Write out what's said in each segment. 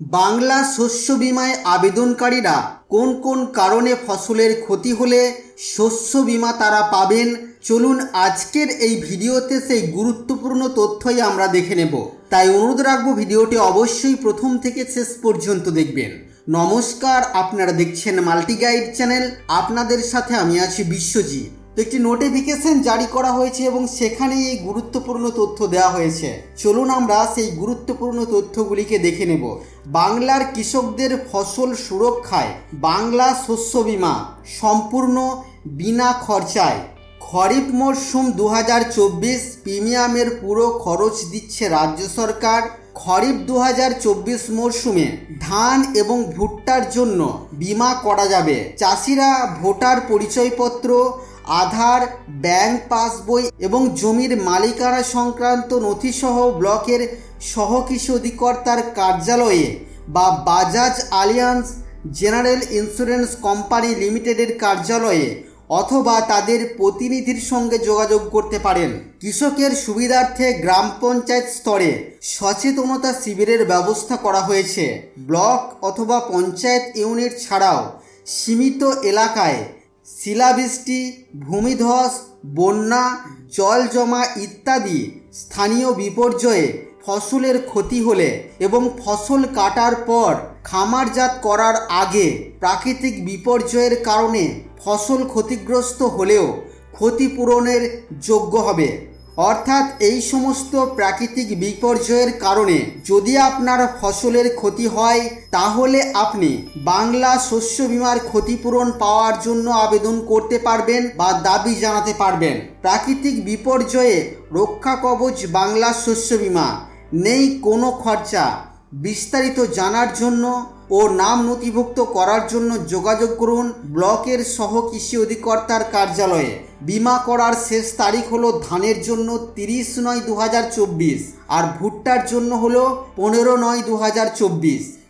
বাংলা শস্য বিমায় আবেদনকারীরা কোন কোন কারণে ফসলের ক্ষতি হলে শস্য বিমা তারা পাবেন? চলুন আজকের এই ভিডিওতে সেই গুরুত্বপূর্ণ তথ্যই আমরা দেখে নেব। তাই অনুরোধ রাখব ভিডিওটি অবশ্যই প্রথম থেকে শেষ পর্যন্ত দেখবেন। নমস্কার, আপনারা দেখছেন মাল্টি গাইড চ্যানেল। আপনাদের সাথে আমি আছি বিশ্বজিৎ। একটি নোটিফিকেশন জারি করা হয়েছে এবং সেখানে এই গুরুত্বপূর্ণ তথ্য দেওয়া হয়েছে। চলুন আমরা সেই গুরুত্বপূর্ণ তথ্যগুলিকে দেখে নেব। বাংলার কৃষকদের ফসল সুরক্ষায় বাংলা শস্য বীমা সম্পূর্ণ বিনা খরচায়। খরিফ মরশুম দু হাজার চব্বিশ প্রিমিয়ামের পুরো খরচ দিচ্ছে রাজ্য সরকার। খরিফ দু হাজার চব্বিশ মরশুমে ধান এবং ভুট্টার জন্য বিমা করা যাবে। চাষিরা ভোটার পরিচয়পত্র আধার, ব্যাংক পাসবই এবং জমির মালিকানা সংক্রান্ত নথিসহ ব্লকের সহকৃষি অধিকর্তার কার্যালয়ে বা Bajaj Allianz general insurance company লিমিটেডের কার্যালয়ে অথবা তাদের প্রতিনিধির সঙ্গে যোগাযোগ করতে পারেন। কৃষকের সুবিধার্থে গ্রাম পঞ্চায়েত স্তরে সচেতনতা শিবিরের ব্যবস্থা করা হয়েছে। ব্লক অথবা পঞ্চায়েত ইউনিট ছাড়াও সীমিত এলাকায় শিলাবৃষ্টি, ভূমিধস, বন্যা জল জমা ইত্যাদি স্থানীয় বিপর্যয়ে ফসলের ক্ষতি হলে এবং ফসল কাটার পর খামারজাত করার আগে প্রাকৃতিক বিপর্যয়ের কারণে ফসল ক্ষতিগ্রস্ত হলেও ক্ষতিপূরণের যোগ্য হবে। অর্থাৎ এই সমস্ত প্রাকৃতিক বিপর্যয়ের কারণে যদি আপনার ফসলের ক্ষতি হয়, তাহলে আপনি বাংলা শস্য বিমার ক্ষতিপূরণ পাওয়ার জন্য আবেদন করতে পারবেন বা দাবি জানাতে পারবেন। প্রাকৃতিক বিপর্যয়ে রক্ষা কবচ বাংলা শস্য বিমা। নেই কোনো খরচা। বিস্তারিত জানার জন্য ও নাম নথিভুক্ত করার জন্য যোগাযোগ করুন ব্লকের সহ কৃষি অধিকর্তার কার্যালয়ে। বিমা করার শেষ তারিখ হলো ধানের জন্য তিরিশ নয় দু আর ভুট্টার জন্য হলো পনেরো নয় দু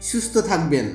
সুস্থ থাকবেন।